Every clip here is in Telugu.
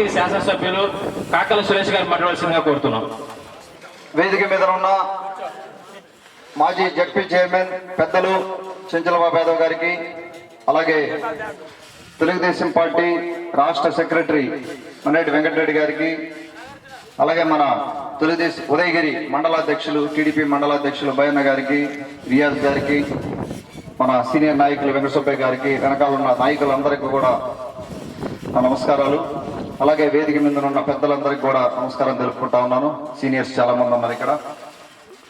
ఉదయగిరి శాసనసభ్యులు కాకల సురేష్ గారు మాట్లాడాల్సిందిగా కోరుతున్నాం. వేదిక మీద ఉన్న మాజీ జడ్పీ చైర్మన్ పెద్దలు చెంచలబాబు యాదవ్ గారికి అలాగే తెలుగుదేశం పార్టీ రాష్ట్ర సెక్రటరీ మనేటి వెంకటరెడ్డి గారికి అలాగే మన తెలుగుదేశం ఉదయగిరి మండలాధ్యక్షులు టీడీపీ మండలాధ్యక్షులు బయన్న గారికి రియాజ్ గారికి మన సీనియర్ నాయకులు వెంకటసుబ్బయ్య గారికి వెనకాల ఉన్న నాయకులందరికీ కూడా నా నమస్కారాలు. అలాగే వేదిక మీద ఉన్న పెద్దలందరికీ కూడా నమస్కారం తెలుపుకుంటా ఉన్నాను. సీనియర్స్ చాలా మంది ఉన్నారు ఇక్కడ.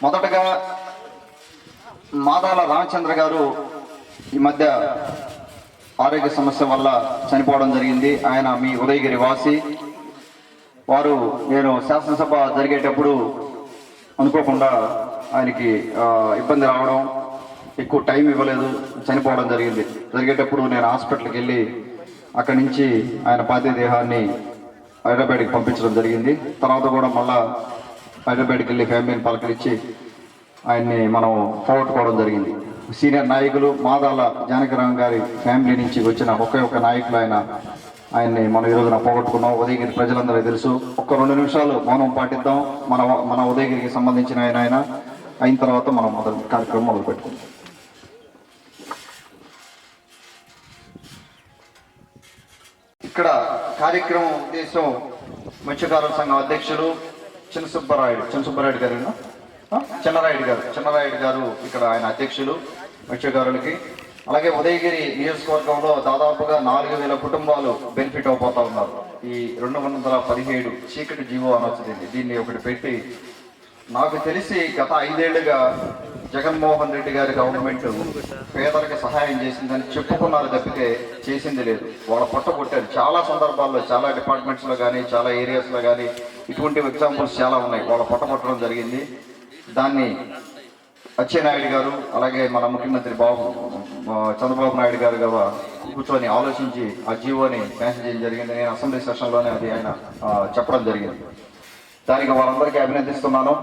మొదటగా మాదాల రామచంద్ర గారు ఈ మధ్య ఆరోగ్య సమస్య వల్ల చనిపోవడం జరిగింది. ఆయన మీ ఉదయగిరి వాసి. వారు నేను శాసనసభ జరిగేటప్పుడు అనుకోకుండా ఆయనకి ఇబ్బంది రావడం ఎక్కువ టైం ఇవ్వలేదు చనిపోవడం జరిగింది. జరిగేటప్పుడు నేను హాస్పిటల్కి వెళ్ళి అక్కడి నుంచి ఆయన పాతి దేహాన్ని హైదరాబాద్కి పంపించడం జరిగింది. తర్వాత కూడా మళ్ళా హైదరాబాద్కి వెళ్ళి ఫ్యామిలీని పలకరించి ఆయన్ని మనం పోగొట్టుకోవడం జరిగింది. సీనియర్ నాయకులు మాదాల జానకిరామ్ గారి ఫ్యామిలీ నుంచి వచ్చిన ఒకే ఒక నాయకులు ఆయన. ఆయన్ని మనం ఈ రోజున పోగొట్టుకున్నాం. ఉదయగిరి ప్రజలందరికీ తెలుసు. ఒక్క రెండు నిమిషాలు మౌనం పాటిద్దాం. మన మన ఉదయగిరికి సంబంధించిన ఆయన ఆయన అయిన తర్వాత మనం మొదలు కార్యక్రమం మొదలు పెట్టుకుందాం. ఇక్కడ కార్యక్రమం ఉద్దేశం మత్స్యకారుల సంఘం అధ్యక్షులు చిన్న సుబ్బరాయుడు చిన్న సుబ్బరాయుడు గారు చిన్నరాయుడు గారు చిన్నరాయుడు గారు ఇక్కడ ఆయన అధ్యక్షులు మత్స్యకారులకి అలాగే ఉదయగిరి నియోజకవర్గంలో దాదాపుగా నాలుగు వేల కుటుంబాలు బెనిఫిట్ అవబోతా ఉన్నారు. ఈ రెండు వందల పదిహేడు చీకటి జీవో అనొచ్చింది. దీన్ని ఒకటి పెట్టి నాకు తెలిసి గత ఐదేళ్ళుగా జగన్మోహన్ రెడ్డి గారి గవర్నమెంట్ పేదలకు సహాయం చేసిందని చెప్పుకున్నారు తప్పితే చేసింది లేదు. వాళ్ళ పొట్ట కొట్టారు. చాలా సందర్భాల్లో చాలా డిపార్ట్మెంట్స్లో కానీ చాలా ఏరియాస్లో కానీ ఇటువంటి ఎగ్జాంపుల్స్ చాలా ఉన్నాయి. వాళ్ళ పొట్ట కొట్టడం జరిగింది. దాన్ని అచ్చెన్నాయుడు గారు అలాగే మన ముఖ్యమంత్రి బాబు చంద్రబాబు నాయుడు గారు కూడా కూర్చొని ఆలోచించి ఆ జీవోని క్యాన్సిల్ చేయడం జరిగింది. నేను అసెంబ్లీ సెషన్లోనే అది ఆయన చెప్పడం జరిగింది. దానికి వారందరికీ అభినందిస్తున్నాను.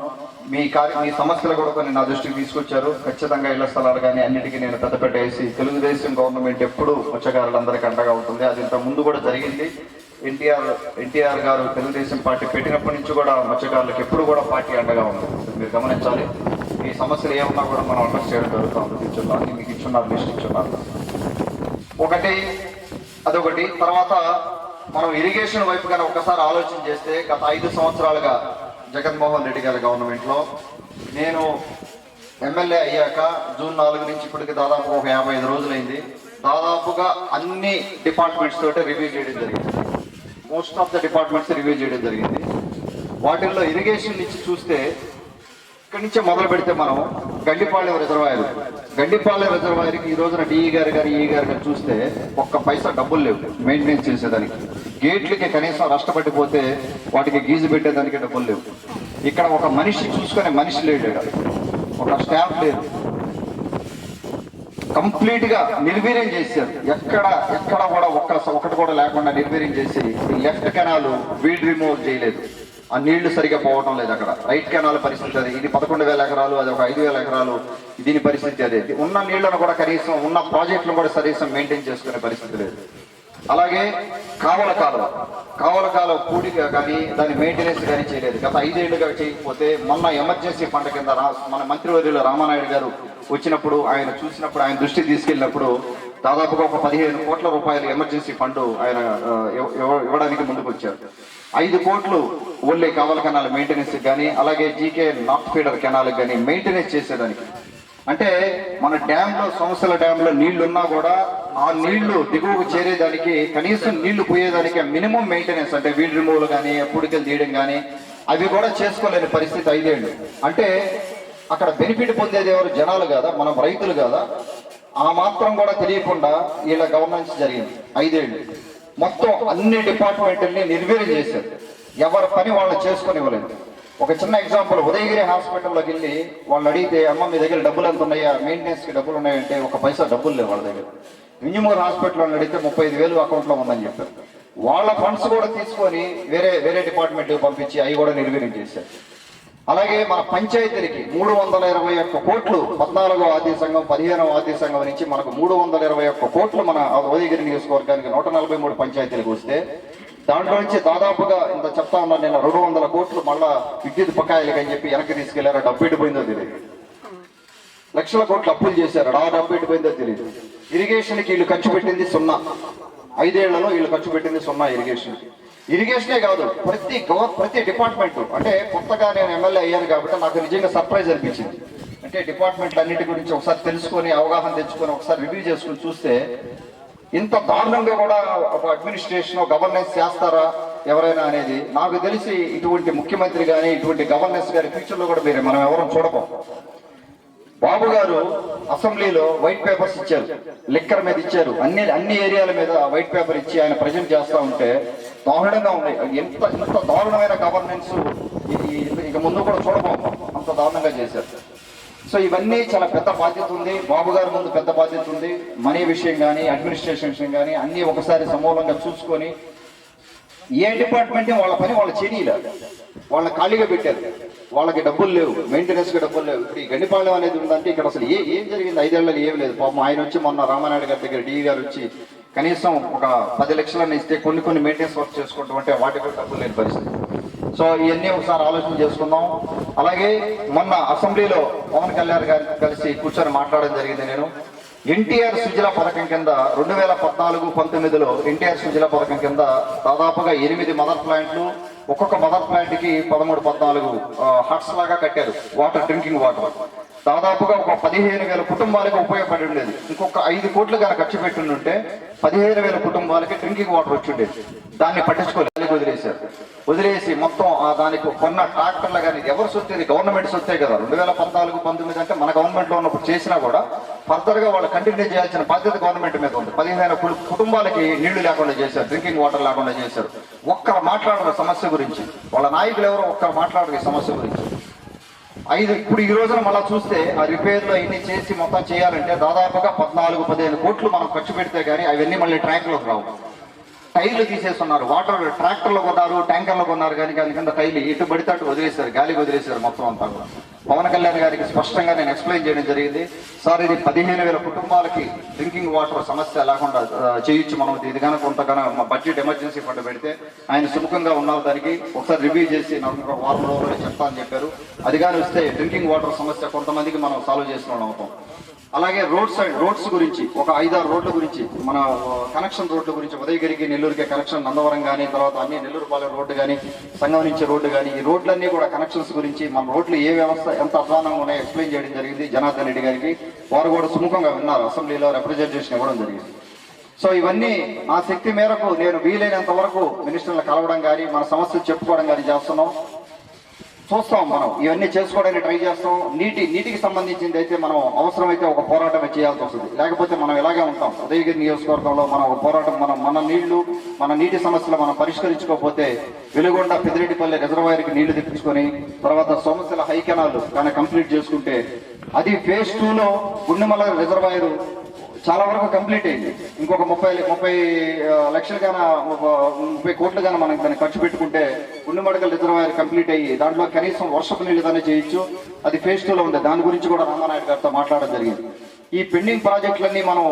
మీ కార్య మీ సమస్యలు కూడా కొన్ని నా దృష్టికి తీసుకొచ్చారు. ఖచ్చితంగా ఇళ్ళ స్థలాలు కానీ అన్నిటికీ నేను పెద్దపేట వేసి తెలుగుదేశం గవర్నమెంట్ ఎప్పుడు మత్స్యకారులందరికీ అండగా ఉంటుంది. అది ఇంత ముందు కూడా జరిగింది. ఎన్టీఆర్ ఎన్టీఆర్ గారు తెలుగుదేశం పార్టీ పెట్టినప్పటి నుంచి కూడా మత్స్యకారులకు ఎప్పుడు కూడా పార్టీ అండగా ఉంది మీరు గమనించాలి. ఈ సమస్యలు ఏమన్నా కూడా మనం అడ్రస్ చేయడం జరుగుతుంది. ఇచ్చున్నారు మీకు ఇచ్చున్నారు లిస్ట్ ఇచ్చున్నారు. ఒకటి అదొకటి. తర్వాత మనం ఇరిగేషన్ వైపు కానీ ఒకసారి ఆలోచన చేస్తే గత ఐదు సంవత్సరాలుగా జగన్మోహన్ రెడ్డి గారి గవర్నమెంట్లో నేను ఎమ్మెల్యే అయ్యాక జూన్ నాలుగు నుంచి ఇప్పటికి దాదాపు ఒక యాభై ఐదు రోజులైంది. దాదాపుగా అన్ని డిపార్ట్మెంట్స్ తోటి రివ్యూ చేయడం జరిగింది. Most of the departments review చేయడం జరిగింది. వాటిల్లో ఇరిగేషన్ నుంచి చూస్తే ఇక్కడి నుంచే మొదలు పెడితే మనం గండిపాలెం రిజర్వాయర్ గండిపాలెం రిజర్వాయర్కి ఈ రోజున డిఈ గారు గారు ఈ గారు గారు చూస్తే ఒక్క పైసా డబ్బులు లేవు. మెయింటెనెన్స్ చేసేదానికి. గేట్లకి కనీసం నష్టపడిపోతే వాటికి గీజు పెట్టేదానికి డబ్బులు లేవు. ఇక్కడ ఒక మనిషి చూసుకునే మనిషి లేడు ఒక స్టాఫ్ లేదు. కంప్లీట్గా నిర్వీర్యం చేశారు. ఎక్కడ ఎక్కడ కూడా ఒక్క ఒకటి కూడా లేకుండా నిర్వీర్యం చేసి లెఫ్ట్ కెనాల్ వీడ్ రిమూవ్ చేయలేదు. ఆ నీళ్ళు సరిగా పోవటం లేదు అక్కడ. రైట్ కెనాల్ పరిస్థితి అది. ఇది పదకొండు వేల ఎకరాలు అది ఒక ఐదు వేల ఎకరాలు. దీని పరిస్థితి అదే. ఉన్న నీళ్ళను కూడా కనీసం ఉన్న ప్రాజెక్టులను కూడా కనీసం మెయింటైన్ చేసుకునే పరిస్థితి లేదు. అలాగే కావల కాలువ. కావల కాలువ పూడిక కానీ దాని మెయింటెనెన్స్ కానీ చేయలేదు. గత ఐదేళ్ళుగా చేయకపోతే మొన్న ఎమర్జెన్సీ ఫండ్ కింద రా- మన మంత్రివర్యులు రామానాయుడు గారు వచ్చినప్పుడు ఆయన చూసినప్పుడు ఆయన దృష్టికి తీసుకెళ్ళినప్పుడు దాదాపుగా ఒక పదిహేను కోట్ల రూపాయలు ఎమర్జెన్సీ ఫండ్ ఆయన ఇవ్వడానికి ముందుకు వచ్చారు ఐదు కోట్లు ఓన్లీ కావల కెనాల్ మెయింటెనెన్స్ కానీ అలాగే జీకే నార్త్ ఫీడర్ కెనాల్ కానీ మెయింటెనెన్స్ చేసేదానికి. అంటే మన డ్యాంలో సంవత్సరాల డ్యాంలో నీళ్ళున్నా కూడా ఆ నీళ్ళు దిగువకు చేరేదానికి కనీసం నీళ్ళు పోయేదానికి మినిమం మెయింటెనెన్స్ అంటే వీడ్ రిమూవల్ కానీ పుడికలు తీయడం కానీ అవి కూడా చేసుకోలేని పరిస్థితి ఐదేళ్ళు. అంటే అక్కడ బెనిఫిట్ పొందేది ఎవరు? జనాలు కాదా? మనం రైతులు కాదా? ఆ మాత్రం కూడా తెలియకుండా వీళ్ళ గవర్నెన్స్ జరిగింది ఐదేళ్ళు. మొత్తం అన్ని డిపార్ట్మెంట్ని నిర్వీర్యం చేశారు. ఎవరి పని వాళ్ళు చేసుకొని ఇవ్వలేదు ఒక చిన్న ఎగ్జాంపుల్ ఉదయగిరి హాస్పిటల్లోకి వెళ్ళి వాళ్ళు అడిగితే అమ్మ మీ దగ్గర డబ్బులు ఎంత ఉన్నాయా మెయింటెనెన్స్కి డబ్బులు ఉన్నాయంటే ఒక పైసా డబ్బులు లేవు వాళ్ళ దగ్గర. వింజమూరు హాస్పిటల్ అడిగితే ముప్పై ఐదు వేలు అకౌంట్లో ఉందని చెప్పారు. వాళ్ళ ఫండ్స్ కూడా తీసుకొని వేరే వేరే డిపార్ట్మెంట్కి పంపించి అవి కూడా నిర్వీర్యం చేశారు. అలాగే మన పంచాయతీలకి మూడు వందల ఇరవై ఒక్క కోట్లు పద్నాలుగో ఆర్థిక సంఘం పదిహేనవ ఆర్థిక సంఘం నుంచి మనకు మూడు వందల ఇరవై ఒక్క కోట్లు మన ఉదయగిరి నియోజకవర్గానికి నూట నలభై మూడు పంచాయతీలకు వస్తే దాంట్లో నుంచి దాదాపుగా ఇంత చెప్తా ఉన్నా నేను రెండు వందల కోట్లు మళ్ళా విద్యుత్ బకాయిలకి అని చెప్పి వెనక్కి తీసుకెళ్ళారు? డబ్బు ఎడిపోయిందో తెలియదు. లక్షల కోట్లు అప్పులు చేశారు? ఆ డబ్బు ఎడిపోయిందో తెలియదు. ఇరిగేషన్కి వీళ్ళు ఖర్చు పెట్టింది సున్నా. ఐదేళ్ళలో వీళ్ళు ఖర్చు పెట్టింది సున్నా ఇరిగేషన్ ఇరిగేషనే కాదు ప్రతి గవ- ప్రతి డిపార్ట్మెంట్. అంటే కొత్తగా నేను ఎమ్మెల్యే అయ్యాను కాబట్టి నాకు నిజంగా సర్ప్రైజ్ అనిపించింది. అంటే డిపార్ట్మెంట్లు అన్నిటి గురించి ఒకసారి తెలుసుకొని అవగాహన తెచ్చుకొని ఒకసారి రివ్యూ చేసుకుని చూస్తే ఇంత దారుణంగా కూడా ఒక అడ్మినిస్ట్రేషన్ గవర్నెన్స్ చేస్తారా ఎవరైనా అనేది నాకు తెలిసి ఇటువంటి ముఖ్యమంత్రి కానీ ఇటువంటి గవర్నెన్స్ గారి ఫ్యూచర్లో కూడా మీరు మనం ఎవరూ చూడకం బాబు గారు అసెంబ్లీలో వైట్ పేపర్స్ ఇచ్చారు లిక్కర్ మీద ఇచ్చారు. అన్ని అన్ని ఏరియాల మీద వైట్ పేపర్ ఇచ్చి ఆయన ప్రజెంట్ చేస్తూ ఉంటే దారుణంగా ఉన్నాయి ఎంత ఎంత దారుణమైన గవర్నెన్స్ ఇక ముందు కూడా చూడబోము. అంత దారుణంగా చేశారు. సో ఇవన్నీ చాలా పెద్ద బాధ్యత ఉంది. బాబు గారి ముందు పెద్ద బాధ్యత ఉంది. మనీ విషయం కానీ అడ్మినిస్ట్రేషన్ విషయం కానీ అన్నీ ఒకసారి సమూలంగా చూసుకొని ఏ డిపార్ట్మెంట్ వాళ్ళ పని వాళ్ళు చేయలేదు వాళ్ళని ఖాళీగా పెట్టారు. వాళ్ళకి డబ్బులు లేవు. మెయింటెనెన్స్కి డబ్బులు లేవు. ఇప్పుడు ఈ గండిపాలెం అనేది ఉందంటే ఇక్కడ అసలు ఏ ఏం జరిగింది? ఐదేళ్ళలో ఏం లేదు. పాపం ఆయన వచ్చి మొన్న రామానాయుడు గారి దగ్గర డిఈ గారు వచ్చి కనీసం ఒక పది లక్షలను ఇస్తే కొన్ని కొన్ని మెయింటెనెన్స్ వర్క్ చేసుకుంటాం అంటే వాటికి కూడా డబ్బులు లేని పరిస్థితి. సో ఇవన్నీ ఒకసారి ఆలోచన చేసుకుందాం. అలాగే మొన్న అసెంబ్లీలో పవన్ కళ్యాణ్ గారితో కలిసి కూర్చొని మాట్లాడడం జరిగింది నేను. ఎన్టీఆర్ సుజల పథకం కింద రెండు వేల పద్నాలుగు పంతొమ్మిదిలో ఎన్టీఆర్ సుజల పథకం కింద దాదాపుగా ఎనిమిది మదర్ ప్లాంట్లు ఒక్కొక్క మదర్ ప్లాంట్కి పదమూడు పద్నాలుగు హట్స్ లాగా కట్టారు. Water drinking water. దాదాపుగా ఒక పదిహేను వేల కుటుంబాలకు ఉపయోగపడి ఉండేది. ఇంకొక ఐదు కోట్లు కనుక ఖర్చు పెట్టి పదిహేను వేల కుటుంబాలకి డ్రింకింగ్ వాటర్ వచ్చి ఉండేది. దాన్ని పట్టించుకోలేదు వదిలేశారు. వదిలేసి మొత్తం ఆ దానికి కొన్న ట్రాక్టర్లు కానీ ఎవరు సొత్తు గవర్నమెంట్ సొత్తే కదా. రెండు వేల పద్నాలుగు పంతొమ్మిది అంటే మన గవర్నమెంట్లో ఉన్నప్పుడు చేసినా కూడా ఫర్దర్గా వాళ్ళు కంటిన్యూ చేయాల్సిన బాధ్యత గవర్నమెంట్ మీద ఉంది. పదిహేను కుటుంబాలకి నీళ్ళు లేకుండా చేశారు డ్రింకింగ్ వాటర్ లేకుండా చేశారు. ఒక్కరు మాట్లాడరు సమస్య గురించి. వాళ్ళ నాయకులు ఎవరో ఒక్కరు మాట్లాడరు ఈ సమస్య గురించి. ఐదు ఇప్పుడు ఈ రోజున మళ్ళీ చూస్తే ఆ రిపేర్లు అవన్నీ చేసి మొత్తం చేయాలంటే దాదాపుగా పద్నాలుగు పదిహేను కోట్లు మనం ఖర్చు పెడితే కానీ అవన్నీ మళ్ళీ ట్రాక్లోకి రావు. టైర్లు తీసేస్తున్నారు. వాటర్ ట్రాక్టర్లు కొన్నారు ట్యాంకర్లు కొన్నారు కానీ దాని కింద టైర్లు ఇటు పడితే అటు వదిలేశారు గాలికి వదిలేశారు మొత్తం అంతా కూడా. పవన్ కళ్యాణ్ గారికి స్పష్టంగా నేను ఎక్స్ప్లెయిన్ చేయడం జరిగింది. సార్ ఇది పదిహేను వేల కుటుంబాలకి డ్రింకింగ్ వాటర్ సమస్య లేకుండా చేయొచ్చు మనం. ఇది కనుక కొంత కనుక బడ్జెట్ ఎమర్జెన్సీ ఫండ్ పెడితే ఆయన సుముఖంగా ఉన్నారు దానికి. ఒకసారి రివ్యూ చేసి నాకు వారం రోజుల్లో చెప్తా అని చెప్పారు. అది కానీ వస్తే డ్రింకింగ్ వాటర్ సమస్య కొంతమందికి మనం సాల్వ్ చేసిన అవుతాం. అలాగే రోడ్ సైడ్ రోడ్స్ గురించి ఒక ఐదారు రోడ్ల గురించి మన కనెక్షన్ రోడ్ల గురించి ఉదయగిరికి నెల్లూరుకి కనెక్షన్ నందవరం కానీ తర్వాత అన్ని నెల్లూరుపాలెం రోడ్డు కానీ సంగం నుంచి రోడ్డు కానీ ఈ రోడ్లన్నీ కూడా కనెక్షన్స్ గురించి మన రోడ్లు ఏ వ్యవస్థ ఎంత అధ్వానంగా ఉన్నాయో ఎక్స్ప్లెయిన్ చేయడం జరిగింది జనార్దన్ రెడ్డి గారికి. వారు కూడా సుముఖంగా విన్నారు అసెంబ్లీలో రిప్రజెంటేషన్ ఇవ్వడం జరిగింది. సో ఇవన్నీ నా శక్తి మేరకు నేను వీలైనంత వరకు మినిస్టర్లు కలవడం కానీ మన సమస్యలు చెప్పుకోవడం కానీ చేస్తున్నాం. చూస్తాం మనం. ఇవన్నీ చేసుకోవడానికి ట్రై చేస్తాం. నీటి నీటికి సంబంధించింది అయితే మనం అవసరమైతే ఒక పోరాటమే చేయాల్సి వస్తుంది. లేకపోతే మనం ఇలాగే ఉంటాం. ఉదయగిరి నియోజకవర్గంలో మనం ఒక పోరాటం మనం మన నీళ్ళు మన నీటి సమస్యలు మనం పరిష్కరించుకోకపోతే వెలుగొండ పెద్దిరెడ్డిపల్లి రిజర్వాయర్కి నీళ్ళు తెప్పించుకొని తర్వాత సోమశిల హైకెనాల్ కానీ కంప్లీట్ చేసుకుంటే అది ఫేజ్ టూలో గుండెమల రిజర్వాయర్ చాలా వరకు కంప్లీట్ అయింది. ఇంకొక ముప్పై ముప్పై లక్షలు గాన ముప్పై కోట్లు గాన మనం దాన్ని ఖర్చు పెట్టుకుంటే ఉండిమడకల రిజర్వాయర్ కంప్లీట్ అయ్యి దాంట్లో కనీసం వర్షపు నీళ్ళు దాన్ని చేయొచ్చు. అది ఫేజ్ టూలో ఉంది దాని గురించి కూడా రామానాయుడు గారితో మాట్లాడడం జరిగింది. ఈ పెండింగ్ ప్రాజెక్టులన్నీ మనం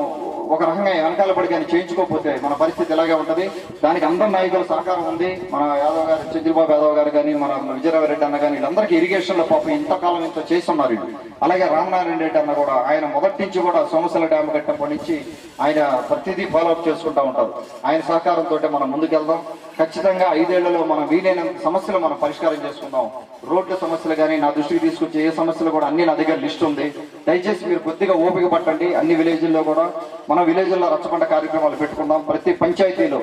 ఒక రకంగా వెనకాల పడి కానీ చేయించుకోకపోతే మన పరిస్థితి ఇలాగే ఉంటుంది? దానికి అందరి నాయకుల సహకారం ఉంది. మన యాదవ్ గారు చంద్రబాబు యాదవ్ గారు కానీ మన విజయరావు రెడ్డి అన్న కానీ వీళ్ళందరికీ ఇరిగేషన్లో పాపం ఇంతకాలం ఇంత చేస్తున్నారు వీళ్ళు. అలాగే రామనారాయణ రెడ్డి అన్న కూడా ఆయన మొదటి నుంచి కూడా సోమశల డ్యామ్ కట్టినప్పటి నుంచి ఆయన ప్రతిదీ ఫాలోఅప్ చేసుకుంటూ ఉంటారు. ఆయన సహకారంతో మనం ముందుకెళ్దాం. ఖచ్చితంగా ఐదేళ్ళలో మనం వీలైనంత సమస్యలు మనం పరిష్కారం చేసుకుందాం. రోడ్ల సమస్యలు కానీ నా దృష్టికి తీసుకొచ్చే ఏ సమస్యలు కూడా అన్ని నా దగ్గర లిస్ట్ ఉంది. దయచేసి మీరు కొద్దిగా ఓపిక పట్టండి. అన్ని విలేజ్ల్లో కూడా మన విలేజ్ల్లో రచ్చబండ కార్యక్రమాలు పెట్టుకుందాం. ప్రతి పంచాయతీలో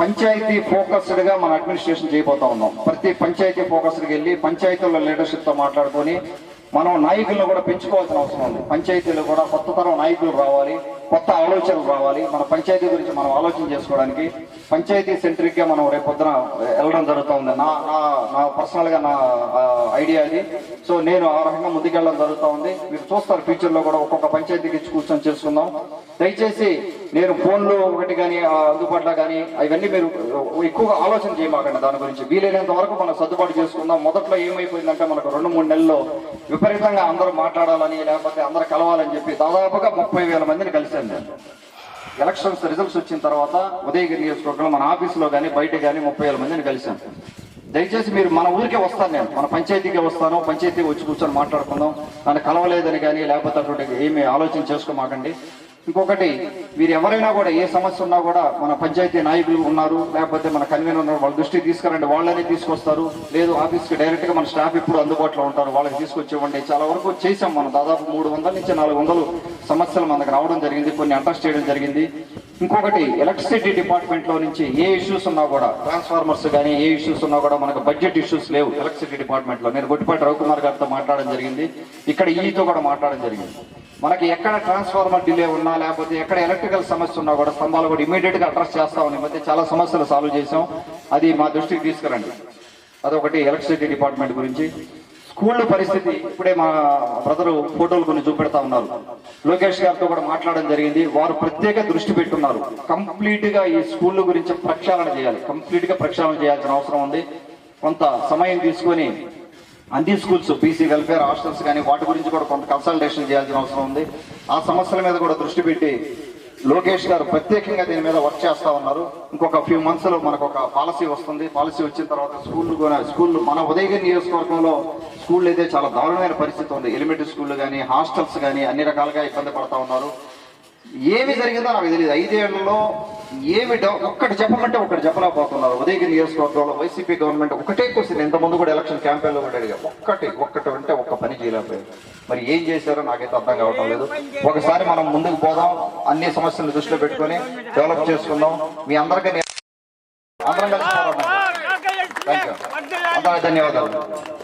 పంచాయతీ ఫోకస్డ్గా మన అడ్మినిస్ట్రేషన్ చేయబోతా ఉన్నాం. ప్రతి పంచాయతీ ఫోకస్డ్కి వెళ్ళి పంచాయతీల లీడర్షిప్తో మాట్లాడుకొని మనం నాయకులను కూడా పెంచుకోవాల్సిన అవసరం ఉంది. పంచాయతీలో కూడా కొత్త తరం నాయకులు రావాలి. కొత్త ఆలోచనలు రావాలి. మన పంచాయతీ గురించి మనం ఆలోచన చేసుకోవడానికి పంచాయతీ సెంట్రిక్గా మనం రేపొద్దున వెళ్ళడం జరుగుతుంది. నా నా నా పర్సనల్గా నా ఐడియా అది. సో నేను ఆ రకంగా ముందుకెళ్ళడం జరుగుతూ ఉంది మీరు చూస్తారు ఫ్యూచర్లో కూడా ఒక్కొక్క పంచాయతీకి ఇచ్చి కూర్చొని చేసుకుందాం. దయచేసి నేను ఫోన్లో ఒకటి కానీ అందుబాటులో కానీ అవన్నీ మీరు ఎక్కువగా ఆలోచన చేయమాకండి దాని గురించి. వీలైనంత వరకు మనం సర్దుబాటు చేసుకుందాం. మొదట్లో ఏమైపోయిందంటే మనకు రెండు మూడు నెలల్లో విపరీతంగా అందరూ మాట్లాడాలని లేకపోతే అందరూ కలవాలని చెప్పి దాదాపుగా ముప్పై వేల మందిని చేశాను నేను ఎలక్షన్స్ రిజల్ట్స్ వచ్చిన తర్వాత ఉదయగిరి నియోజకవర్గంలో మన ఆఫీసులో కానీ బయట కానీ ముప్పై వేల మందిని కలిశాను దయచేసి మీరు మన ఊరికే వస్తాను నేను. మన పంచాయతీకే వస్తాను. పంచాయతీ వచ్చి కూర్చొని మాట్లాడుకుందాం. నన్ను కలవలేదని కానీ లేకపోతే అటువంటి ఏమి ఆలోచన చేసుకోమాకండి. ఇంకొకటి మీరు ఎవరైనా కూడా ఏ సమస్య ఉన్నా కూడా మన పంచాయతీ నాయకులు ఉన్నారు లేకపోతే మన కన్వీనర్ ఉన్నారు వాళ్ళ దృష్టికి తీసుకురండి వాళ్ళని తీసుకొస్తారు. లేదు ఆఫీస్కి డైరెక్ట్గా మన స్టాఫ్ ఇప్పుడు అందుబాటులో ఉంటారు వాళ్ళకి తీసుకొచ్చి చాలా వరకు చేసాం మనం దాదాపు మూడు వందల నుంచి నాలుగు వందలు సమస్యలు మనకు రావడం జరిగింది కొన్ని అడ్రస్ చేయడం జరిగింది. ఇంకొకటి ఎలక్ట్రిసిటీ డిపార్ట్మెంట్లో నుంచి ఏ ఇష్యూస్ ఉన్నా కూడా ట్రాన్స్ఫార్మర్స్ కానీ ఏ ఇష్యూస్ ఉన్నా కూడా మనకు బడ్జెట్ ఇష్యూస్ లేవు ఎలక్ట్రిసిటీ డిపార్ట్మెంట్లో. నేను గొట్టిపాటి రవికుమార్ గారితో మాట్లాడడం జరిగింది ఇక్కడ ఈతో కూడా మాట్లాడడం జరిగింది. మనకి ఎక్కడ ట్రాన్స్ఫార్మర్ డిలే ఉన్నా లేకపోతే ఎక్కడ ఎలక్ట్రికల్ సమస్య ఉన్నా కూడా స్తంభాలు కూడా ఇమీడియట్గా అడ్రస్ చేస్తా ఉన్నాయి మధ్య చాలా సమస్యలు సాల్వ్ చేసాం అది మా దృష్టికి తీసుకురండి. అదొకటి ఎలక్ట్రిసిటీ డిపార్ట్మెంట్ గురించి. స్కూళ్ళ పరిస్థితి ఇప్పుడే మా బ్రదరు ఫోటోలు కొన్ని చూపెడతా ఉన్నారు. లోకేష్ గారితో కూడా మాట్లాడడం జరిగింది. వారు ప్రత్యేక దృష్టి పెట్టున్నారు. కంప్లీట్గా ఈ స్కూళ్ళ గురించి ప్రక్షాళన చేయాలి. కంప్లీట్గా ప్రక్షాళన చేయాల్సిన అవసరం ఉంది. కొంత సమయం తీసుకొని అన్ని స్కూల్స్ బీసీ వెల్ఫేర్ హాస్టల్స్ కానీ వాటి గురించి కూడా కొంత కన్సల్టేషన్ చేయాల్సిన అవసరం ఉంది. ఆ సమస్యల మీద కూడా దృష్టి పెట్టి లోకేష్ గారు ప్రత్యేకంగా దీని మీద వర్క్ చేస్తా ఉన్నారు. ఇంకొక ఫ్యూ మంత్స్లో మనకు ఒక పాలసీ వస్తుంది. పాలసీ వచ్చిన తర్వాత స్కూల్ స్కూల్ మన ఉదయగిరి నియోజకవర్గంలో స్కూల్ అయితే చాలా దారుణమైన పరిస్థితి ఉంది. ఎలిమెంటరీ స్కూళ్ళు కానీ హాస్టల్స్ కానీ అన్ని రకాలుగా ఇబ్బంది పడతా ఉన్నారు. ఏమి జరిగిందో నాకు తెలియదు ఐదేళ్ళలో ఏమి డెవ- ఒక్కటి చెప్పమంటే ఒకటి చెప్పలేకపోతున్నారు. ఉదయగిరి నియోజకవర్గంలో వైసీపీ గవర్నమెంట్ ఒకటే క్వశ్చన్. ఇంతకుముందు కూడా ఎలక్షన్ క్యాంపెయిన్లో కూడా అడిగా ఒక్కటి ఒక్కటి అంటే ఒక్క పని చేయలేకపోయారు. మరి ఏం చేశారో నాకైతే అర్థం కావటం లేదు. ఒకసారి మనం ముందుకు పోదాం. అన్ని సమస్యలను దృష్టిలో పెట్టుకొని డెవలప్ చేసుకుందాం. మీ అందరికీ అందరం కలిసి ధన్యవాదాలు.